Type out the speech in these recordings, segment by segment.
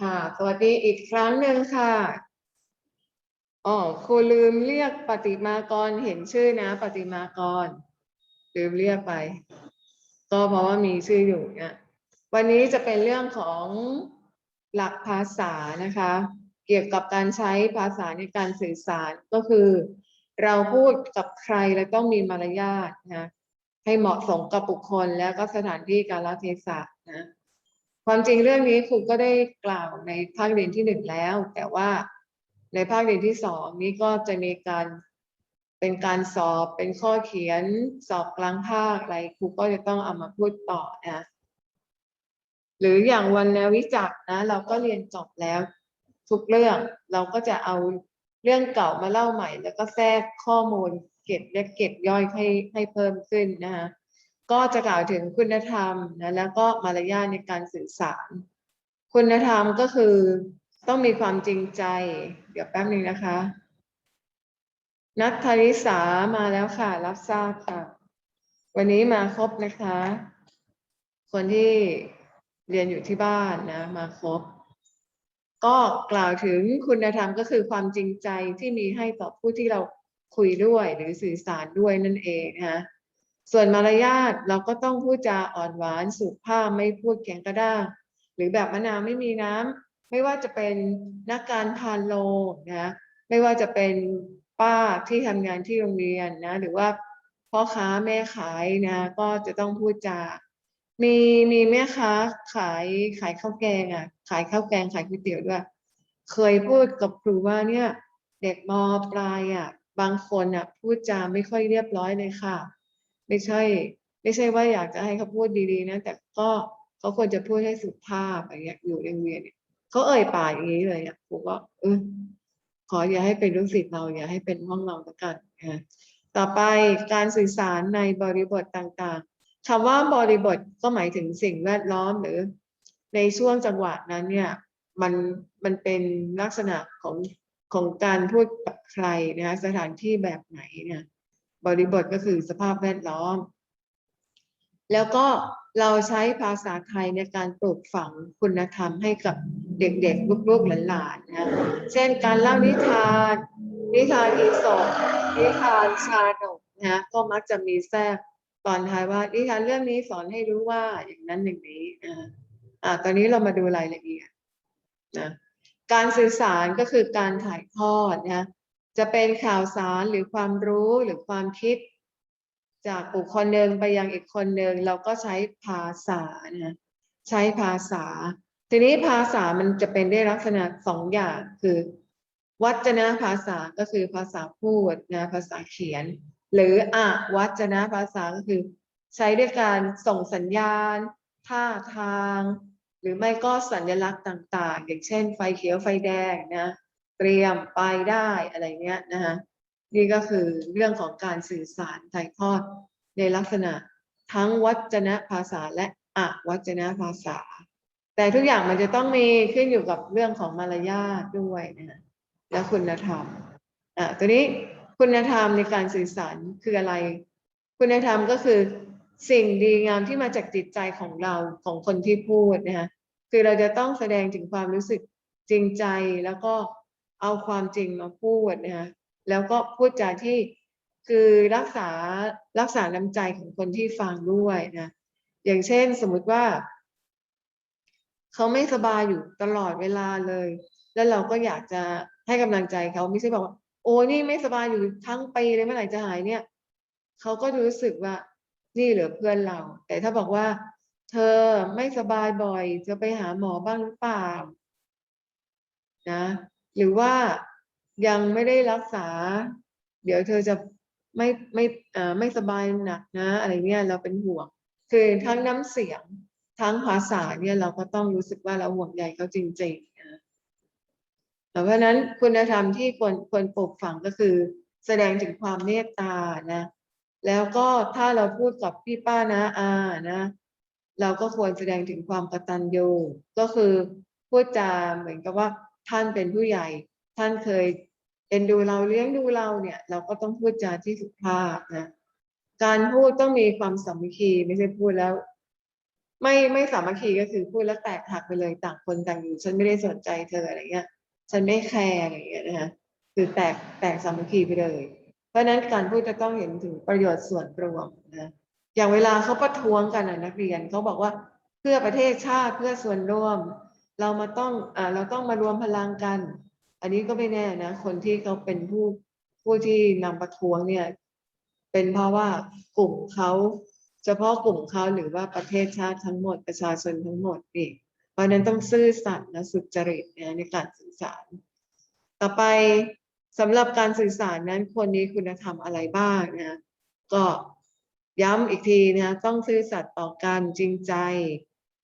ค่ะ สวัสดีอีกครั้งหนึ่งค่ะอ๋อครูลืมเรียกปฏิมากรเห็นชื่อนะ ปฏิมากร ลืมเรียกไป ก็เพราะว่ามีชื่ออยู่เนี่ยวันนี้จะเป็นเรื่องของหลักภาษานะคะ เกี่ยวกับการใช้ภาษาในการสื่อสารก็คือ เราพูดกับใครแล้วต้องมีมารยาทนะให้เหมาะสมกับบุคคลแล้วก็สถานที่กาลเทศะนะ ความจริงเรื่องนี้ครูก็ได้กล่าวในภาคเรียนที่หนึ่งแล้ว แต่ว่าในภาคเรียนที่สองนี้ก็จะมีการเป็นการสอบเป็นข้อเขียนสอบกลางภาคอะไรครูก็จะต้องเอามาพูดต่อนะหรืออย่างวรรณวิจักนะ เราก็เรียนจบแล้วทุกเรื่องเราก็จะเอาเรื่องเก่ามาเล่าใหม่ แล้วก็แทรกข้อมูลเก็บและเก็บย่อยให้ให้เพิ่มขึ้นนะคะ ก็จะกล่าวถึงคุณธรรมนะแล้วก็มารยาทในการสื่อสาร คุณธรรมก็คือต้องมีความจริงใจ เดี๋ยวแป๊บหนึ่งนะคะ นัทธริสามาแล้วค่ะ รับทราบค่ะ วันนี้มาครบนะคะ คนที่เรียนอยู่ที่บ้านนะมาครบ ก็กล่าวถึงคุณธรรมก็คือความจริงใจที่มีให้ต่อผู้ที่เราคุยด้วยหรือสื่อสารด้วยนั่นเองนะคะ ส่วนมารยาทเราก็ต้องพูดจาอ่อนหวานสุภาพไม่พูดแข็งกระด้างหรือแบบมะนาวไม่มีน้ำไม่ว่าจะเป็นนักการพานโลงนะไม่ว่าจะเป็นป้าที่ทำงานที่โรงเรียนนะหรือว่าพ่อค้าแม่ขายนะก็จะต้องพูดจามีมีแม่ค้าขายขายข้าวแกงอะ ขายข้าวแกงขายก๋วยเตี๋ยวด้วย เคยพูดกับครูว่าเนี่ย เด็กมปลายอะ บางคนอะ พูดจาไม่ค่อยเรียบร้อยเลยค่ะ ไม่ใช่ ไม่ใช่ว่าอยากจะให้เขาพูดดีๆนะ แต่ก็เขาควรจะพูดให้สุภาพอย่างเงี้ยอยู่โรงเรียนเนี่ยเขาเอ่ยปากอย่างนี้เลยอะผมก็เออขออย่าให้เป็นลูกศิษย์เราอย่าให้เป็นห้องเราแล้วกันนะต่อไปการสื่อสารในบริบทต่างๆคำว่าบริบทก็หมายถึงสิ่งแวดล้อมหรือ ในช่วงจังหวะนั้นเนี่ยมันมันเป็นลักษณะของของการพูดกับใครนะสถานที่แบบไหนเนี่ย บริบทก็คือสภาพแวดล้อม แล้วก็เราใช้ภาษาไทยในการปลูกฝังคุณธรรมให้กับเด็กๆ ลูกๆหลานๆนะเช่นการเล่านิทาน นิทานอีสปนิทานชาดกนะก็มักจะมีแทรกตอนท้ายว่านิทานเรื่องนี้สอนให้รู้ว่าอย่างนั้นอย่างนี้นะอ่าตอนนี้เรามาดูรายละเอียดนะการสื่อสารก็คือการถ่ายทอดนะ จะเป็นข่าวสารหรือความรู้หรือความคิด จากบุคคลหนึ่งไปยังอีกคนหนึ่งเราก็ใช้ภาษานะใช้ภาษา ทีนี้ภาษามันจะเป็นได้ลักษณะสองอย่างคือ วัจนภาษาก็คือภาษาพูดนะภาษาเขียน หรืออวัจนภาษาก็คือ ใช้ด้วยการส่งสัญญาณ ท่าทาง หรือไม่ก็สัญลักษณ์ต่าง ๆ อย่างเช่นไฟเขียวไฟแดงนะ เตรียมไปได้อะไรเงี้ยนะคะนี่ก็คือเรื่องของการสื่อสารถ่ายทอดในลักษณะทั้งวัจนะภาษาและอวัจนะภาษา แต่ทุกอย่างมันจะต้องมีขึ้นอยู่กับเรื่องของมารยาทด้วยนะและคุณธรรมอะตัวนี้คุณธรรมในการสื่อสารคืออะไร คุณธรรมก็คือสิ่งดีงามที่มาจากจิตใจของเราของคนที่พูดนะคะคือเราจะต้องแสดงถึงความรู้สึกจริงใจแล้วก็ เอาความจริงมาพูดนะคะแล้วก็พูดจาที่คือรักษารักษาน้ำใจของคนที่ฟังด้วยนะอย่างเช่นสมมุติว่า เขาไม่สบายอยู่ตลอดเวลาเลย แล้วเราก็อยากจะให้กำลังใจเขาไม่ใช่บอกว่า โอ้นี่ไม่สบายอยู่ทั้งปีเลยเมื่อไหร่จะหายเนี่ยเขาก็รู้สึกว่า นี่เหลือเพื่อนเรา แต่ถ้าบอกว่า เธอไม่สบายบ่อย จะไปหาหมอบ้างหรือเปล่า นะ หรือว่ายังไม่ได้รักษา เดี๋ยวเธอจะไม่ไม่อ่าไม่สบายหนักนะ อะไรเงี้ยเราเป็นห่วง คือทั้งน้ำเสียงทั้งภาษาเนี่ยเราก็ต้องรู้สึกว่าเราห่วงใยเขาจริงๆนะเพราะฉะนั้นคุณธรรมที่ควรควรปลูกฝังก็คือ แสดงถึงความเมตตานะ แล้วก็ถ้าเราพูดกับพี่ป้านะอานะ เราก็ควรแสดงถึงความกตัญญูก็คือพูดจาเหมือนกับว่า ท่านเป็นผู้ใหญ่ ท่านเคยเอ็นดูเราเลี้ยงดูเราเนี่ย เราก็ต้องพูดจาที่สุภาพนะการพูดต้องมีความสามัคคีไม่ใช่พูดแล้ว ไม่ไม่สามัคคีก็คือพูดแล้วแตกหักไปเลยต่างคนต่างอยู่ฉันไม่ได้สนใจเธออะไรเงี้ยฉันไม่แคร์อะไรเงี้ยนะคะคือแตกแตกสามัคคีไปเลย เพราะฉะนั้นการพูดจะต้องเห็นถึงประโยชน์ส่วนรวมนะอย่างเวลาเขาประท้วงกันนะนักเรียนเขาบอกว่าเพื่อประเทศชาติเพื่อส่วนรวม เรามาต้องอ่าเราต้องมารวมพลังกัน อันนี้ก็ไม่แน่นะ คนที่เขาเป็นผู้ผู้ที่นำประท้วงเนี่ย เป็นเพราะว่ากลุ่มเขาเฉพาะกลุ่มเขาหรือว่าประเทศชาติทั้งหมดประชาชนทั้งหมดอีกเพราะฉะนั้นต้องซื่อสัตย์และสุจริตนะในการสื่อสาร ต่อไปสำหรับการสื่อสารนั้นควรมีคุณธรรมอะไรบ้างนะก็ย้ำอีกทีนะต้องซื่อสัตย์ต่อกันจริงใจ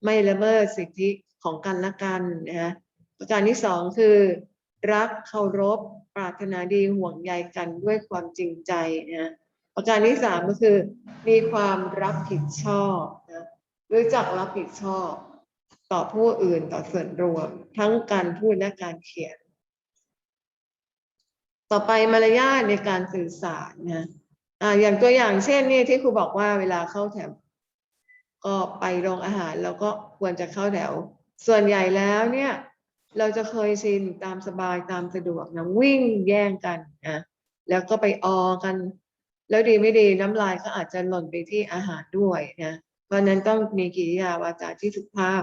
ไม่ละเมิดสิทธิของกันและกันนะฮะประการที่สองคือ รักเคารพ ปรารถนาดีห่วงใยกันด้วยความจริงใจนะประการที่สามก็คือ มีความรับผิดชอบนะรู้จักรับผิดชอบ ต่อผู้อื่นต่อส่วนรวม ทั้งการพูดและการเขียน ต่อไปมารยาทในการสื่อสารนะอ่าอย่างตัวอย่างเช่นนี่ที่ครูบอกว่าเวลาเข้าแถว ก็ไปโรงอาหารเราก็ควรจะเข้าแถว ส่วนใหญ่แล้วเนี่ย เราจะเคยชินตามสบายตามสะดวกนะวิ่งแย่งกันนะแล้วก็ไปออกัน แล้วดีไม่ดีน้ำลายก็อาจจะหล่นไปที่อาหารด้วยนะเพราะนั้นต้องมีกิริยาวาจาที่สุภาพ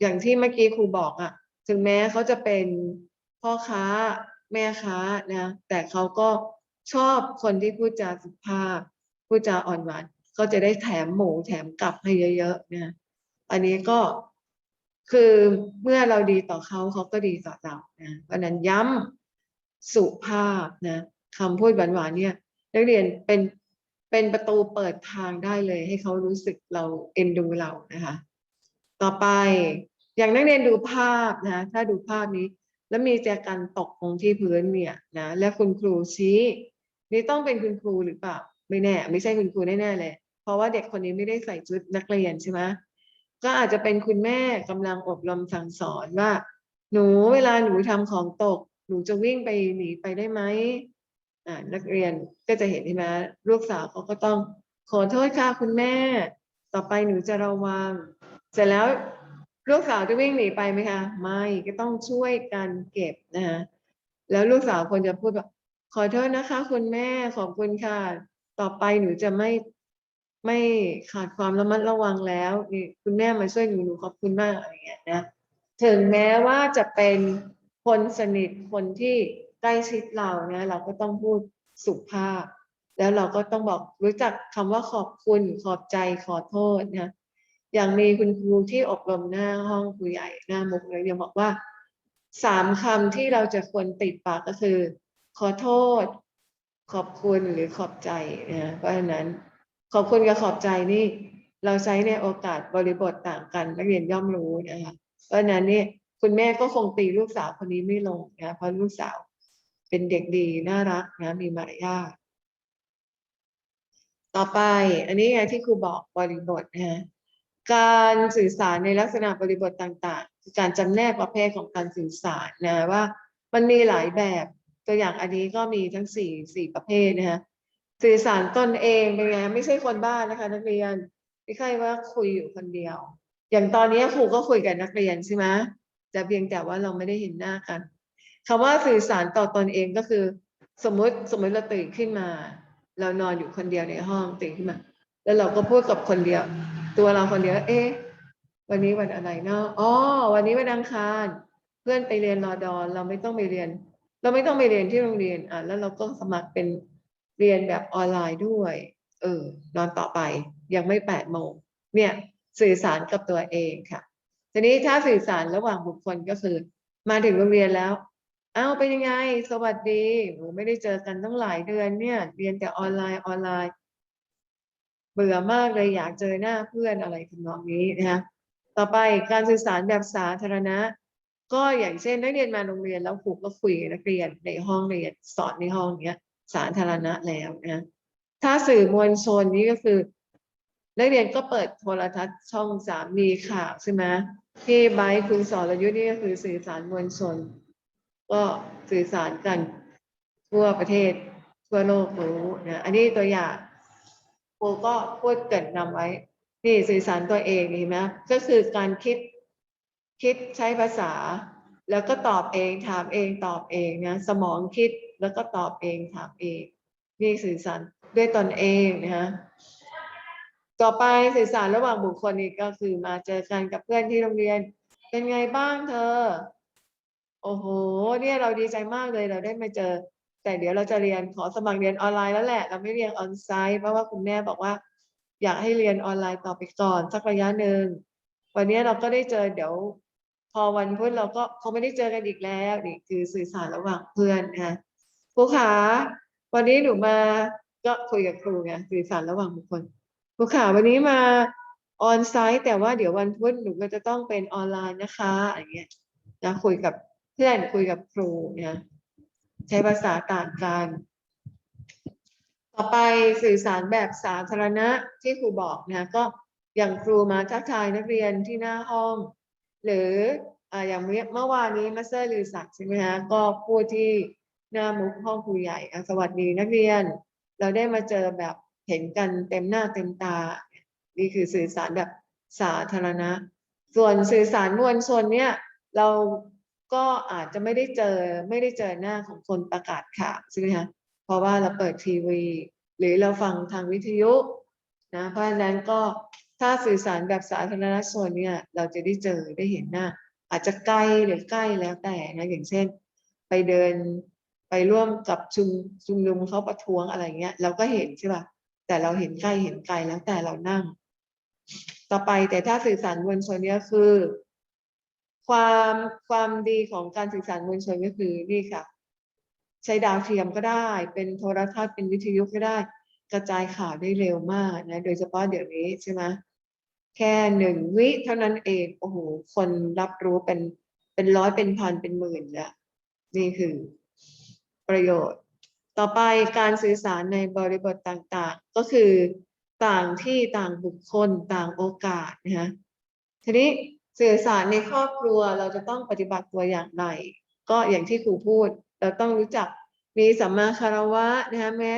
อย่างที่เมื่อกี้ครูบอกอะ่ะ ถึงแม้เขาจะเป็นพ่อค้าแม่ค้านะ แต่เขาก็ชอบคนที่พูดจาสุภาพ พูดจาอ่อนหวาน ก็จะได้แถมหมูแถมกลับให้เยอะๆนะอันนี้ก็คือเมื่อเราดีต่อเขาเขาก็ดีต่อเรานะเพราะนั้นย้ำสุภาพนะคำพูดหวานๆเนี่ยนักเรียนเป็นเป็นประตูเปิดทางได้เลย ให้เขารู้สึกเราเอ็นดูเรานะคะ ต่อไปอย่างนักเรียนดูภาพนะถ้าดูภาพนี้ แล้วมีแจกันตกลงที่พื้นเนี่ยนะและคุณครูชี้ นี่ต้องเป็นคุณครูหรือเปล่าไม่แน่ ไม่ใช่คุณครูแน่ๆเลย ราะว่าเด็กคนนี้ไม่ได้ใส่ชุดนักเรียนใช่ไหมก็อาจจะเป็นคุณแม่กำลังอบรมสั่งสอนว่า หนูเวลาหนูทำของตก หนูจะวิ่งไปหนีไปได้ไหมอ่านักเรียนก็จะเห็นใช่ไหมลูกสาวเขาก็ต้องขอโทษค่ะคุณแม่ ต่อไปหนูจะระวัง เสร็จแล้วลูกสาวจะวิ่งหนีไปไหมคะไม่ก็ต้องช่วยกันเก็บนะคะแล้วลูกสาวควรจะพูดแบบขอโทษนะคะ คุณแม่ขอบคุณค่ะ ต่อไปหนูจะไม่ ไม่ขาดความระมัดระวังแล้วนี่คุณแม่มาช่วยหนูหนูขอบคุณมากอะไรเงี้ยนะถึงแม้ว่าจะเป็นคนสนิทคนที่ใกล้ชิดเราเนี่ยเราก็ต้องพูดสุภาพ แล้วเราก็ต้องบอกรู้จักคำว่าขอบคุณขอบใจขอโทษนะอย่างมีคุณครูที่อบรมหน้าห้องครูใหญ่หน้ามุกเลยยังบอกว่าสามคำที่เราจะควรติดปากก็คือ ขอโทษ ขอบคุณหรือขอบใจนะเพราะฉะนั้น ขอบคุณกับขอบใจนี่ เราใช้ในโอกาสบริบทต่างกันนักเรียนย่อมรู้นะคะเพราะนั้นนี่คุณแม่ก็คงตีลูกสาวคนนี้ไม่ลงนะเพราะลูกสาวเป็นเด็กดีน่ารักนะมีมารยาทต่อไป อันนี้ไงที่ครูบอกบริบทนะฮะการสื่อสารในลักษณะบริบทต่างๆคือการจำแนกประเภทของการสื่อสารนะว่า มันมีหลายแบบตัวอย่างอันนี้ก็มีทั้งสี่สี่ประเภทนะฮะ สื่อสารตนเองเป็นไงไม่ใช่คนบ้านนะคะ นักเรียนไม่ใช่ว่าคุยอยู่คนเดียว อย่างตอนนี้ครูก็คุยกับนักเรียนใช่ไหมแต่เพียงแต่ว่าเราไม่ได้เห็นหน้ากันคำว่าสื่อสารต่อตนเองก็คือ สมมติสมมติเราตื่นขึ้นมา เรานอนอยู่คนเดียวในห้องตื่นขึ้นมา แล้วเราก็พูดกับคนเดียว ตัวเราคนเดียว เอ๊ะวันนี้วันอะไรเนาะอ๋อวันนี้วันอังคาร เพื่อนไปเรียนรอดอเราไม่ต้องไปเรียน เราไม่ต้องไปเรียนที่โรงเรียนอะแล้วเราก็สมัครเป็น เรียนแบบออนไลน์ด้วย เออ นอนต่อไปยังไม่แปดโมง เนี่ยสื่อสารกับตัวเองค่ะ ทีนี้ถ้าสื่อสารระหว่างบุคคลก็คือ มาถึงโรงเรียนแล้ว เอ้าเป็นยังไง สวัสดีโหไม่ได้เจอกันตั้งหลายเดือนเนี่ย เรียนแต่ออนไลน์ออนไลน์ เบื่อมากเลยอยากเจอหน้าเพื่อนอะไรทำนองนี้นะคะต่อไปการสื่อสารแบบสาธารณะ ก็อย่างเช่นนักเรียนมาโรงเรียนแล้วครูก็คุยนักเรียนในห้องเรียนสอนในห้องเนี้ย สาธารณะแล้วนะถ้าสื่อมวลชนนี้ก็คือ นักเรียนก็เปิดโทรทัศน์ช่องสามมีข่าวใช่ไหมที่ไบคุณสอนรยุทธ์นี่ก็คือสื่อสารมวลชน ก็สื่อสารกันทั่วประเทศทั่วโลกรู้นะอันนี้ตัวอย่างครูก็พูดเกิดนำไว้ นี่สื่อสารตัวเองเห็นไหมก็คือการคิดคิดใช้ภาษา แล้วก็ตอบเองถามเองตอบเองนะสมองคิด แล้วก็ตอบเองถามเองนี่สื่อสารด้วยตนเองนะฮะต่อไปสื่อสารระหว่างบุคคลนี่ก็คือมาเจอกันกับเพื่อนที่โรงเรียน เป็นไงบ้างเธอ โอ้โห เนี่ยเราดีใจมากเลยเราได้มาเจอ แต่เดี๋ยวเราจะเรียนขอสมัครเรียนออนไลน์แล้วแหละ เราไม่เรียนออนไซต์เพราะว่าคุณแม่บอกว่า อยากให้เรียนออนไลน์ต่อไปก่อนสักระยะหนึ่งวันนี้เราก็ได้เจอเดี๋ยว พอวันพุธเราก็คงไม่ได้เจอกันอีกแล้วนี่คือสื่อสารระหว่างเพื่อนนะ ครูขาวันนี้หนูมาก็คุยกับครูไงสื่อสารระหว่างบุคคลครูขาวันนี้มาออนไซต์แต่ว่าเดี๋ยววันพุธหนูก็จะต้องเป็นออนไลน์นะคะอย่างเงี้ยนะคุยกับเพื่อนคุยกับครูเนี่ยใช้ภาษาต่างกัน ต่อไปสื่อสารแบบสาธารณะที่ครูบอกนะก็อย่างครูมาทักทายนักเรียนที่หน้าห้อง หรืออ่าอย่างเมื่อเมื่อวานนี้มาสเตอร์ลือศักดิ์ใช่ไหมฮะก็พูดที่ หน้ามุกห้องครูใหญ่สวัสดีนักเรียน เราได้มาเจอแบบเห็นกันเต็มหน้าเต็มตา นี่คือสื่อสารแบบสาธารณะ ส่วนสื่อสารมวลชนเนี่ยเราก็อาจจะไม่ได้เจอไม่ได้เจอหน้าของคนประกาศข่าวใช่ไหมคะเพราะว่าเราเปิดทีวี หรือเราฟังทางวิทยุนะเพราะฉะนั้นก็ถ้าสื่อสารแบบสาธารณชนเนี่ยเราจะได้เจอได้เห็นหน้า อาจจะไกลหรือใกล้แล้วแต่นะอย่างเช่น ไปเดิน ไปร่วมกับชุมชุมนุมเขาประท้วงอะไรเงี้ยเราก็เห็นใช่ป่ะแต่เราเห็นใกล้เห็นไกลแล้วแต่เรานั่ง ต่อไปแต่ถ้าสื่อสารมวลชนเนี่ยคือ ความความดีของการสื่อสารมวลชนก็คือนี่ค่ะ ใช้ดาวเทียมก็ได้ เป็นโทรทัศน์เป็นวิทยุก็ได้ กระจายข่าวได้เร็วมากนะโดยเฉพาะเดี๋ยวนี้ใช่ไหมแค่หนึ่งวิเท่านั้นเองโอ้โหคนรับรู้เป็นเป็นร้อยเป็นพันเป็นหมื่นแล้วนี่คือ ประโยชน์ ต่อไปการสื่อสารในบริบทต่างๆ ก็คือต่างที่ต่างบุคคลต่างโอกาสนะฮะทีนี้สื่อสารในครอบครัวเราจะต้องปฏิบัติตัวอย่างไรก็อย่างที่ครูพูด เราต้องรู้จักมีสัมมาคารวะนะคะแม้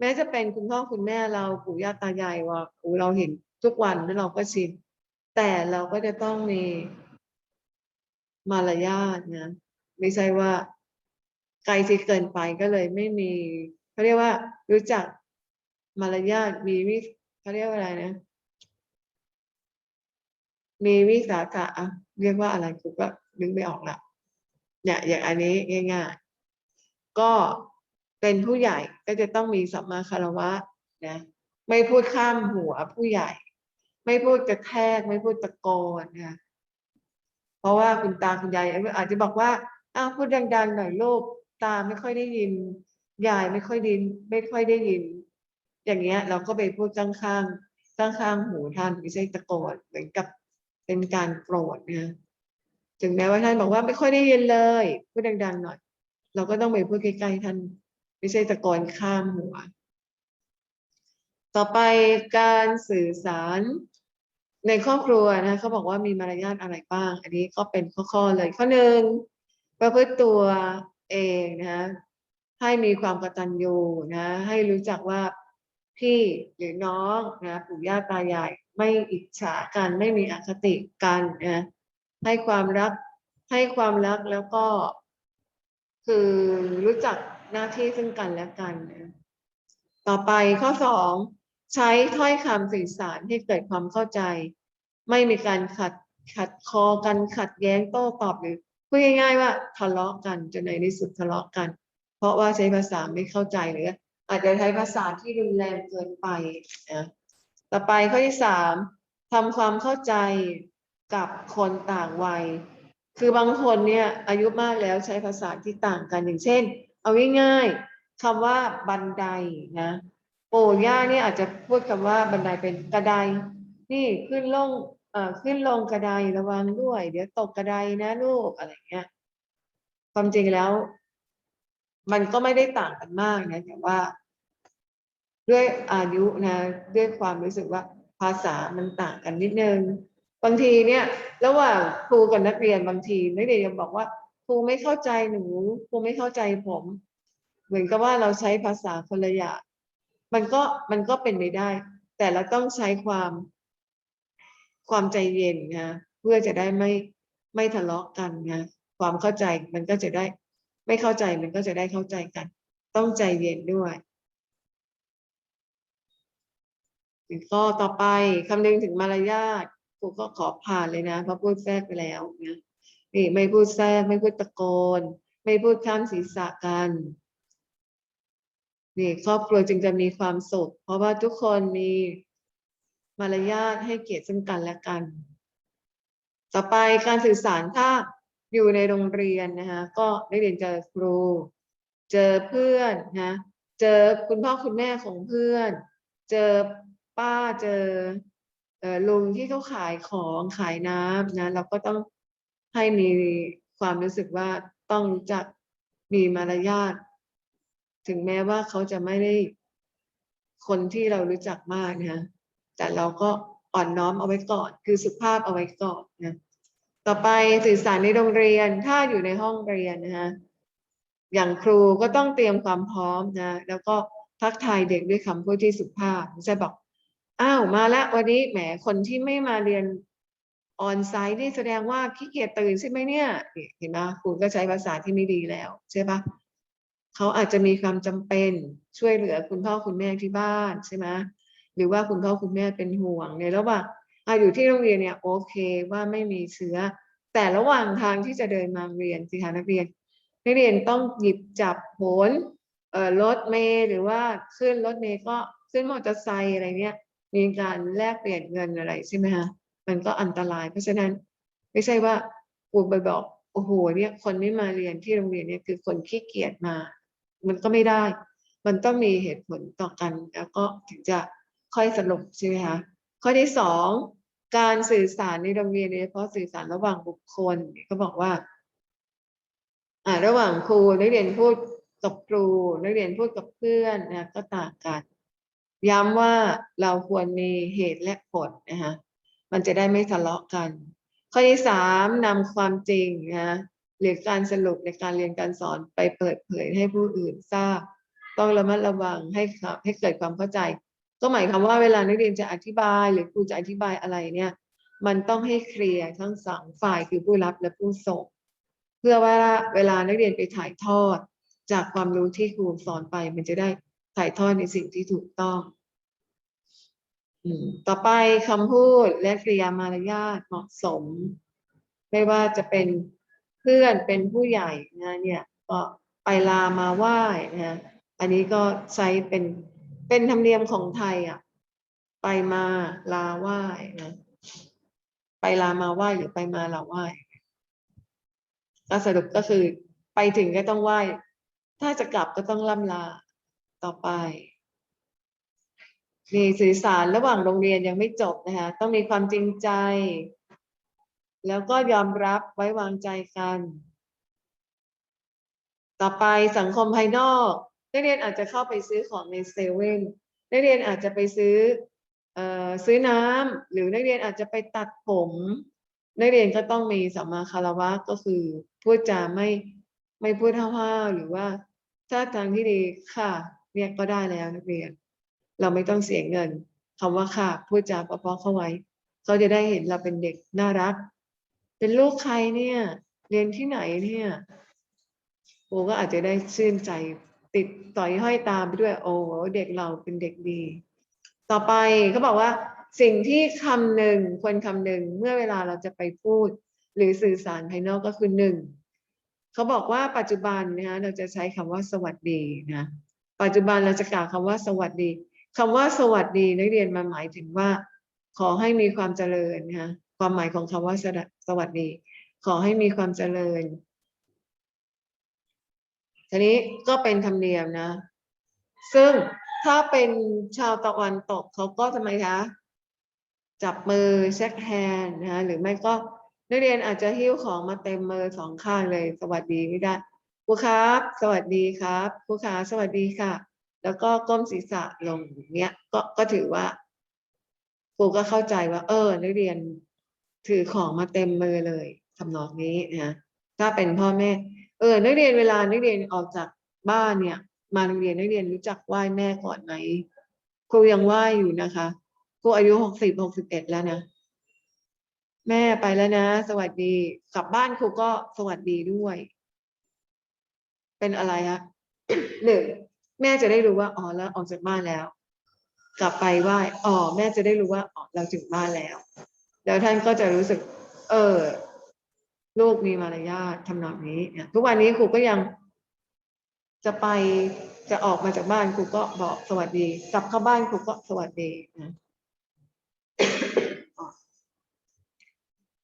แม้จะเป็นคุณพ่อคุณแม่เราปู่ย่าตายายว่าโอ้เราเห็นทุกวันแล้วเราก็ชินแต่เราก็จะต้องมีมารยาทนะไม่ใช่ว่า ไกลที่เกินไปก็เลยไม่มีเขาเรียกว่า รู้จักมารยาทมีวิเขาเรียกว่าอะไรนะ มีวิสาสะอะเรียกว่าอะไรกูก็นึกไม่ออกละเนี่ยอย่างอันนี้ง่ายๆก็เป็นผู้ใหญ่ก็จะต้องมีสัมมาคารวะนะไม่พูดข้ามหัวผู้ใหญ่ ไม่พูดกระแทก ไม่พูดตะโกนนะเพราะว่าคุณตาคุณยายอาจจะบอกว่าอ้าวพูดดังๆหน่อยลูก ตาไม่ค่อยได้ยิน ยายไม่ค่อยไดิน ไม่ค่อยได้ยิน อย่างเงี้ย เราก็ไปพูดข้างๆข้างๆหูท่านไม่ใช่ตะโกนเหมือนกับเป็นการโกรธนะถึงแม้ว่าท่านบอกว่าไม่ค่อยได้ยินเลยพูดดัง ๆ หน่อย เราก็ต้องไปพูดใกล้ๆท่าน ไม่ใช่ตะโกนข้ามหัว ต่อไปการสื่อสารในครอบครัวนะเขาบอกว่ามีมารยาทอะไรบ้าง อันนี้ก็เป็นข้อๆเลยข้อหนึ่งประพฤติตัว เองนะให้มีความกตัญญูนะ ให้รู้จักว่าพี่หรือน้องนะปู่ย่าตายายไม่อิจฉากันไม่มีอคติกันนะให้ความรักให้ความรักแล้วก็ คือรู้จักหน้าที่ซึ่งกันและกันนะต่อไปข้อสองใช้ถ้อยคำสื่อสารให้เกิดความเข้าใจ ไม่มีการขัดขัดคอกันขัดแย้งโต้ตอบหรือ พูดง่าย ๆ ว่าทะเลาะกันจนในที่สุดทะเลาะกัน เพราะว่าใช้ภาษาไม่เข้าใจหรืออาจจะใช้ภาษาที่รุนแรงเกินไปนะต่อไปข้อที่สามทำความเข้าใจกับคนต่างวัย คือบางคนเนี่ยอายุมากแล้วใช้ภาษาที่ต่างกันอย่างเช่น เอาง่ายๆคำว่าบันไดนะปู่ย่าเนี่ยอาจจะพูดคำว่าบันไดเป็นกระไดนี่ขึ้นลงเอ่อ ขึ้นลงกระไดระวังด้วย เดี๋ยวตกกระไดนะลูกอะไรเงี้ย ความจริงแล้ว มันก็ไม่ได้ต่างกันมากนะแต่ว่า ด้วยอายุนะ ด้วยความรู้สึกว่าภาษามันต่างกันนิดนึงบางทีเนี่ย ระหว่างครูกับนักเรียนบางทีนักเรียนยังบอกว่าครูไม่เข้าใจหนูครูไม่เข้าใจผม เหมือนกับว่าเราใช้ภาษาคนละอย่างมันก็มันก็เป็นไม่ได้ แต่เราต้องใช้ความ ความใจเย็นนะเพื่อจะได้ไม่ไม่ทะเลาะกันนะความเข้าใจมันก็จะได้ ไม่เข้าใจมันก็จะได้เข้าใจกัน ต้องใจเย็นด้วยก็ต่อไปคำนึงถึงมารยาทครูก็ขอผ่านเลยนะเพราะพูดแทรกไปแล้วนะนี่ไม่พูดแทรกไม่พูดตะโกน ไม่พูดข้ามศีรษะกันนี่ครอบครัวจึงจะมีความสุข เพราะว่าทุกคนมี มารยาทให้เกียรติซึ่งกันและกัน ต่อไปการสื่อสารถ้าอยู่ในโรงเรียนนะคะก็ได้เรียนเจอครู เจอเพื่อนนะเจอคุณพ่อคุณแม่ของเพื่อน เจอป้าเจอเออลุงที่เขาขายของขายน้ำนะเราก็ต้องให้มีความรู้สึกว่าต้องจักมีมารยาทถึงแม้ว่าเขาจะไม่ได้คนที่เรารู้จักมากนะ แต่เราก็อ่อนน้อมเอาไว้ก่อน คือสุภาพเอาไว้ก่อนนะ ต่อไปสื่อสารในโรงเรียน ถ้าอยู่ในห้องเรียนนะคะอย่างครูก็ต้องเตรียมความพร้อมนะ แล้วก็ทักทายเด็กด้วยคำพูดที่สุภาพไม่ใช่บอก อ้าวมาแล้ววันนี้แหมคนที่ไม่มาเรียนออนไซต์นี่แสดงว่าขี้เกียจตื่นใช่ไหมเนี่ย เห็นไหมครูก็ใช้ภาษาที่ไม่ดีแล้วใช่ปะเขาอาจจะมีความจำเป็นช่วยเหลือคุณพ่อคุณแม่ที่บ้านใช่ไหม หรือว่าคุณพ่อคุณแม่เป็นห่วงในระหว่างออยู่ที่โรงเรียนเนี่ยโอเคว่าไม่มีเชื้อ แต่ระหว่างทางที่จะเดินมาเรียนสิคะนักเรียนนักเรียนต้องหยิบจับโหนรถเมล์หรือว่าขึ้นรถเมล์ก็ขึ้นมอเตอร์ไซค์อะไรเนี่ยมีการแลกเปลี่ยนเงินอะไรใช่ไหมคะมันก็อันตราย เพราะฉะนั้นไม่ใช่ว่าครูไปบอกโอ้โหเนี่ยคนไม่มาเรียนที่โรงเรียนเนี่ยคือคนขี้เกียจมา มันก็ไม่ได้ มันต้องมีเหตุผลต่อกันแล้วก็ถึงจะ ค่อยสรุปใช่ไหมคะข้อที่สองการสื่อสารในโรงเรียนโดยเฉพาะสื่อสารระหว่างบุคคลเขาบอกว่าอ่าระหว่างครูนักเรียนพูดกับครูนักเรียนพูดกับเพื่อนนะก็ต่างกัน ย้ำว่าเราควรมีเหตุและผลนะคะมันจะได้ไม่ทะเลาะกัน ข้อที่สามนำความจริงนะหรือการสรุปในการเรียนการสอนไปเปิดเผยให้ผู้อื่นทราบ ต้องระมัดระวังให้ให้เกิดความเข้าใจ ก็หมายความว่าเวลานักเรียนจะอธิบายหรือครูจะอธิบายอะไรเนี่ย มันต้องให้เคลียร์ทั้งสองฝ่ายคือผู้รับและผู้ส่ง เพื่อว่าเวลานักเรียนไปถ่ายทอด จากความรู้ที่ครูสอนไป มันจะได้ถ่ายทอดในสิ่งที่ถูกต้องต่อไปคำพูดและกริยามารยาทเหมาะสม ไม่ว่าจะเป็นเพื่อนเป็นผู้ใหญ่นะเนี่ยก็ไปลามาไหว้นะอันนี้ก็ใช้เป็น เป็นธรรมเนียมของไทยอะ ไปมาลาไหว้นะไปลามาไหว้หรือไปมาลาไหว้ก็สรุปก็คือไปถึงก็ต้องไหว้ ถ้าจะกลับก็ต้องล่ำลาต่อไปนี่สื่อสารระหว่างโรงเรียนยังไม่จบนะคะ ต้องมีความจริงใจ แล้วก็ยอมรับไว้วางใจกัน ต่อไปสังคมภายนอก นักเรียนอาจจะเข้าไปซื้อของในเซเว่นนักเรียนอาจจะไปซื้ออซื้อน้ำหรือนักเรียนอาจจะไปตัดผม นักเรียนก็ต้องมีสัมมาคารวะก็คือพูดจาไม่ไม่พูดห้าๆหรือว่าถ้าทางที่ดีค่ะเรียกก็ได้แล้วนักเรียน เราไม่ต้องเสียเงินคำว่าค่ะพูดจาเพราะๆเข้าไว้เขาจะได้เห็นเราเป็นเด็กน่ารัก เป็นลูกใครเนี่ย เรียนที่ไหนเนี่ยโอก็อาจจะได้ชื่นใจ ติดต่อยห้อยตามไปด้วย โอ้เด็กเราเป็นเด็กดี ต่อไปเขาบอกว่า สิ่งที่คำหนึ่งควรคำหนึ่งเมื่อเวลาเราจะไปพูด หรือสื่อสารภายนอกก็คือหนึ่งเขาบอกว่าปัจจุบันนะคะเราจะใช้คำว่าสวัสดีนะปัจจุบันเราจะกล่าวคำว่าสวัสดีคำว่าสวัสดีนักเรียนมาหมายถึงว่า ขอให้มีความเจริญนะความหมายของคำว่าสวัสดี ขอให้มีความเจริญ ทีนี้ก็เป็นธรรมเนียมนะ ซึ่งถ้าเป็นชาวตะวันตกเขาก็ทำไมคะจับมือเช็คแฮนด์นะคะหรือไม่ก็นักเรียนอาจจะหิ้วของมาเต็มมือสองข้างเลย สวัสดีไม่ได้ครูครับ สวัสดีครับครูขาสวัสดีค่ะ แล้วก็ก้มศีรษะลงอย่างเนี้ยก็ก็ถือว่าครูก็เข้าใจว่า เออนักเรียนถือของมาเต็มมือเลยทำนองนี้นะถ้าเป็นพ่อแม่ เออ นักเรียนเวลานักเรียนออกจากบ้านเนี่ย มาโรงเรียนนักเรียนรู้จักไหว้แม่ก่อนไหมครูยังไหว้อยู่นะคะครูอายุหกสิบหกสิบเอ็ดแล้วนะแม่ไปแล้วนะ สวัสดี กลับบ้านครูก็สวัสดีด้วย เป็นอะไรฮะหนึ่งแม่จะได้รู้ว่าอ๋อแล้วออกจากบ้านแล้ว กลับไปไหว้อ๋อแม่จะได้รู้ว่าอ๋อเราถึงบ้านแล้ว แล้วท่านก็จะรู้สึก เออ ลูกมีมารยาททำนองนี้เนี่ยทุกวันนี้ครูก็ยังจะไปจะออกมาจากบ้านครูก็บอกสวัสดี กลับเข้าบ้านครูก็สวัสดีนะ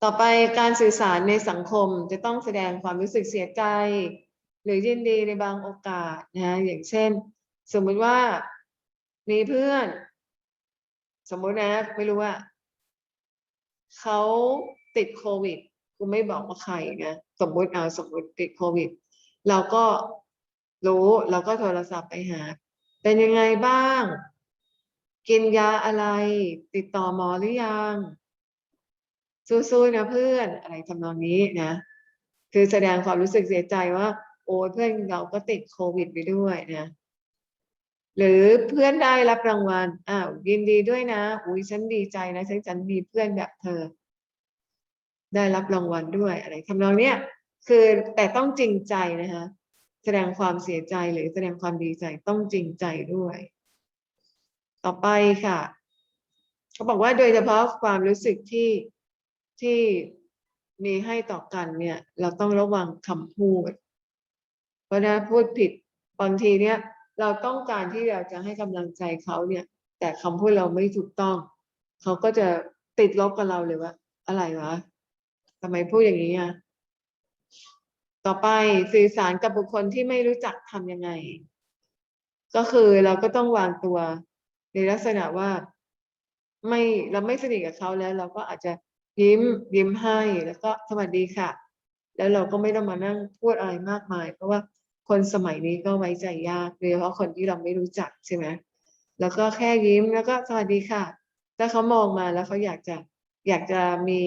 ต่อไปการสื่อสารในสังคมจะต้องแสดงความรู้สึกเสียใจ หรือยินดีในบางโอกาสนะอย่างเช่น สมมุติว่ามีเพื่อน สมมุตินะ ไม่รู้ว่าเขาติดโควิด กูไม่บอกว่าใครนะสมมติเอาสมมติติดโควิด เราก็รู้เราก็โทรศัพท์ไปหา เป็นยังไงบ้าง กินยาอะไร ติดต่อหมอหรือยัง สู้ๆนะเพื่อนอะไรทำนองนี้นะ คือแสดงความรู้สึกเสียใจว่า โอ้ยเพื่อนเราก็ติดโควิดไปด้วยนะหรือเพื่อนได้รับรางวัลอ้าวยินดีด้วยนะ อุ้ยฉันดีใจนะฉันฉันมีเพื่อนแบบเธอ ได้รับรางวัลด้วยอะไรทำนองเนี้ยคือแต่ต้องจริงใจนะคะแสดงความเสียใจหรือแสดงความดีใจต้องจริงใจด้วย ต่อไปค่ะเขาบอกว่าโดยเฉพาะความรู้สึกที่ที่มีให้ต่อกันเนี่ย เราต้องระวังคำพูด เพราะนะพูดผิดบางทีเนี่ย เราต้องการที่เราจะให้กำลังใจเขาเนี่ย แต่คำพูดเราไม่ถูกต้อง เขาก็จะติดลบกับเราเลยว่า อะไรวะ ทำไมพูดอย่างนี้อะ ต่อไปสื่อสารกับบุคคลที่ไม่รู้จักทำยังไง ก็คือเราก็ต้องวางตัว ในลักษณะว่า ไม่เราไม่สนิทกับเขาแล้ว เราก็อาจจะยิ้มยิ้มให้แล้วก็สวัสดีค่ะ แล้วเราก็ไม่ต้องมานั่งพูดอะไรมากมาย เพราะว่าคนสมัยนี้ก็ไว้ใจยากโดยเฉพาะคนที่เราไม่รู้จักใช่ไหมแล้วก็แค่ยิ้มแล้วก็สวัสดีค่ะ ถ้าเขามองมาแล้วเขาอยากจะอยากจะมี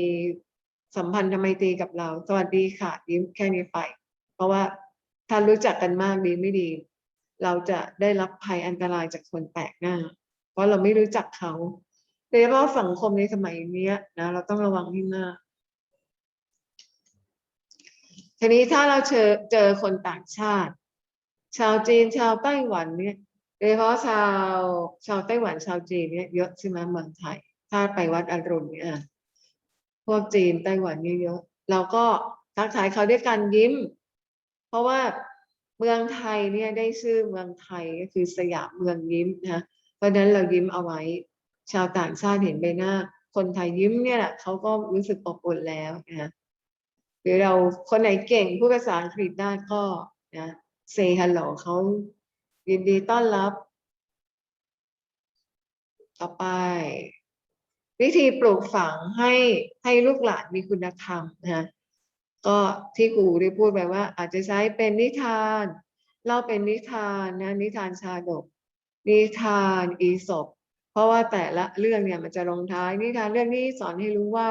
สัมพันธไมตรีกับเรา สวัสดีค่ะยิ้มแค่นี้ไป เพราะว่าถ้ารู้จักกันมากดีไม่ดี เราจะได้รับภัยอันตรายจากคนแปลกหน้า เพราะเราไม่รู้จักเขาโดยเฉพาะสังคมในสมัยนี้นะเราต้องระวังให้มากทีนี้ถ้าเราเจอเจอคนต่างชาติ ชาวจีนชาวไต้หวันเนี่ยโดยเฉพาะชาวชาวไต้หวันชาวจีนเนี่ยเยอะใช่ไหมเมืองไทย ถ้าไปวัดอรุณเนี่ย พวกจีนไต้หวันเยอะๆเราก็ทักทายเขาด้วยการยิ้ม เพราะว่าเมืองไทยเนี่ยได้ชื่อเมืองไทยก็คือสยามเมืองยิ้มนะเพราะฉะนั้นเรายิ้มเอาไว้ ชาวต่างชาติเห็นใบหน้า คนไทยยิ้มเนี่ยแหละเขาก็รู้สึกอบอุ่นแล้วนะหรือเราคนไหนเก่งพูดภาษาอังกฤษได้ก็นะ say hello เขายินดีต้อนรับ ต่อไป วิธีปลูกฝังให้ให้ลูกหลานมีคุณธรรมนะก็ที่ครูได้พูดไปว่า อาจจะใช้เป็นนิทานเล่าเป็นนิทานนะนิทานชาดก นิทานอีสปเพราะว่าแต่ละเรื่องเนี่ยมันจะลงท้าย นิทานเรื่องนี้สอนให้รู้ว่า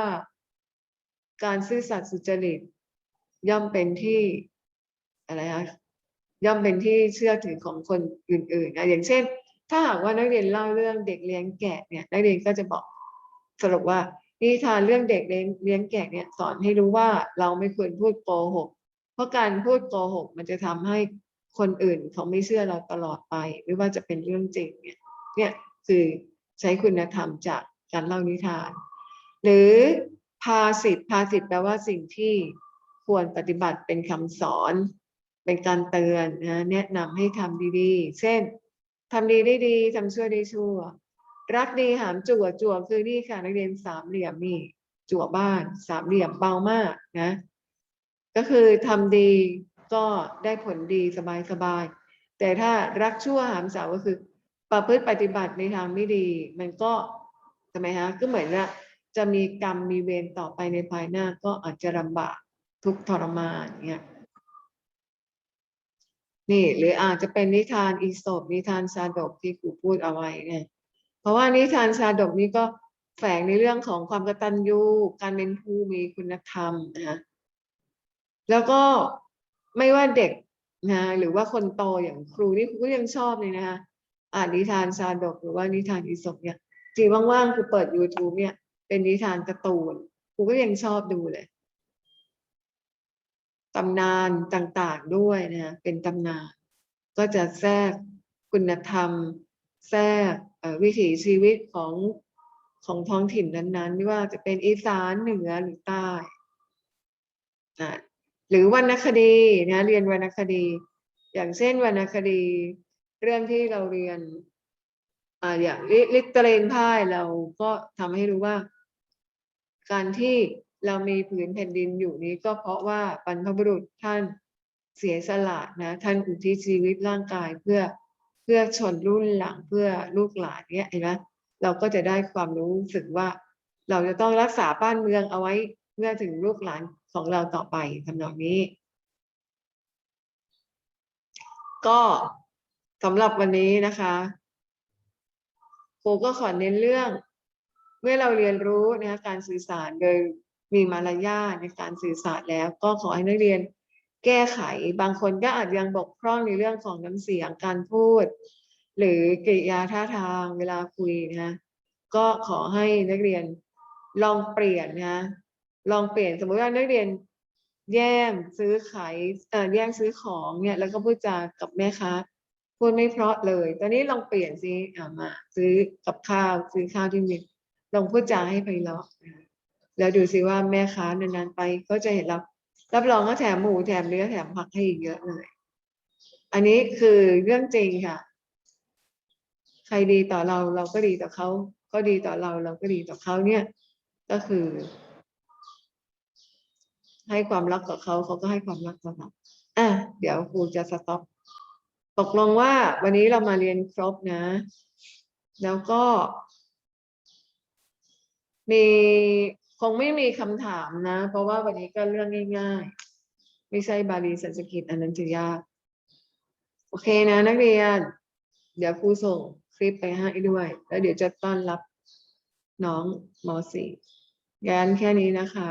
การซื่อสัตย์สุจริต ย่อมเป็นที่อะไรคะย่อมเป็นที่เชื่อถือของคนอื่นๆนะอย่างเช่น ถ้าหากว่านักเรียนเล่าเรื่องเด็กเลี้ยงแกะเนี่ยนักเรียนก็จะบอก สรุปว่านิทานเรื่องเด็กเลี้ยงแกะเนี่ยสอนให้รู้ว่าเราไม่ควรพูดโกหก เพราะการพูดโกหก มันจะทำให้คนอื่นเขาไม่เชื่อเราตลอดไปไม่ว่าจะเป็นเรื่องจริงเนี่ยเนี่ยคือใช้คุณธรรมจากการเล่านิทาน หรือภาสิทธิภาสิทธิแปลว่าสิ่งที่ควรปฏิบัติเป็นคำสอน เป็นการเตือนนะแนะนำให้ทำดีๆ เช่นทำดีได้ดีทำชั่วได้ชั่ว รักดีหามจั่วจั่วคือนี่ค่ะนักเรียนสามเหลี่ยมนี่จั่วบ้านสามเหลี่ยมเบามากนะ ก็คือทำดีก็ได้ผลดีสบายๆแต่ถ้ารักชั่วหามสาวก็คือประพฤติปฏิบัติในทางไม่ดี มันก็ทำไมฮะก็เหมือนว่าจะมีกรรมมีเวรต่อไปในภายหน้าก็อาจจะลำบากทุกข์ทรมานเนี่ยนี่หรืออาจจะเป็นนิทานอีสปนิทานชาดกที่ครูพูดเอาไว้เนี่ย เพราะว่านิทานชาดกนี้ก็แฝงในเรื่องของความกตัญญูการเป็นผู้มีคุณธรรมนะคะแล้วก็ไม่ว่าเด็กนะหรือว่าคนโตอย่างครูนี่ครูก็ยังชอบเลยนะคะอ่านนิทานชาดกหรือว่านิทานอีสปเนี่ยจริงว่างๆคือเปิด YouTube เนี่ย เป็นนิทานการ์ตูนครูก็ยังชอบดูเลยตำนานต่างๆด้วยนะเป็นตำนาน ก็จะแทรกคุณธรรม แทรกวิถีชีวิตของของท้องถิ่นนั้นๆไม่ว่าจะเป็นอีสานเหนือหรือใต้นะหรือวรรณคดีนะเรียนวรรณคดี อย่างเช่นวรรณคดี เรื่องที่เราเรียนอ่าอย่างลิลิตเรนพ่ายเราก็ทำให้รู้ว่า การที่เรามีผืนแผ่นดินอยู่นี้ก็เพราะว่าบรรพบุรุษท่านเสียสละนะ ท่านอุทิศชีวิตร่างกายเพื่อ เพื่อชนรุ่นหลังเพื่อลูกหลานเนี่ยเห็นไหมเราก็จะได้ความรู้สึกว่า เราจะต้องรักษาบ้านเมืองเอาไว้เมื่อถึงลูกหลานของเราต่อไปทำนองนี้ ก็สำหรับวันนี้นะคะครูก็ขอเน้นเรื่อง เมื่อเราเรียนรู้นะคะการสื่อสารโดยมีมารยาทในการสื่อสารแล้ว ก็ขอให้นักเรียน แก้ไข บางคนก็อาจยังบกพร่องในเรื่องของน้ำเสียงการพูด หรือกริยาท่าทางเวลาคุยนะก็ขอให้นักเรียนลองเปลี่ยนนะลองเปลี่ยนสมมติว่านักเรียนแย่งซื้อขายเอ่อแย่งซื้อของเนี่ยแล้วก็พูดจากับแม่ค้าพูดไม่เพราะเลย ตอนนี้ลองเปลี่ยนซิอ่ามาซื้อกับข้าวซื้อข้าวที่มีลองพูดจาให้ไพเราะนะแล้วดูซิว่าแม่ค้านานๆไปก็จะเห็นเรา รับรองก็แถมหมูแถมเนื้อแถมผักให้อีกเยอะเลย อันนี้คือเรื่องจริงค่ะ ใครดีต่อเราเราก็ดีต่อเขาก็ดีต่อเราเราก็ดีต่อเขาเนี่ย ก็คือ ให้ความรักกับเขาเขาก็ให้ความรักกับเราอะเดี๋ยวครูจะสต็อปตกลงว่าวันนี้เรามาเรียนครบนะ แล้วก็ มี งไม่มีคำถามนะ เพราะว่าวันนี้ก็เรื่องง่าย ๆ ไม่ใช่บาลีสันสกฤตอันนั้นจะยาก โอเคนะนักเรียน เดี๋ยวครูส่งคลิปไปให้ด้วย แล้วเดี๋ยวจะต้อนรับน้องม .4 งานแค่นี้นะคะ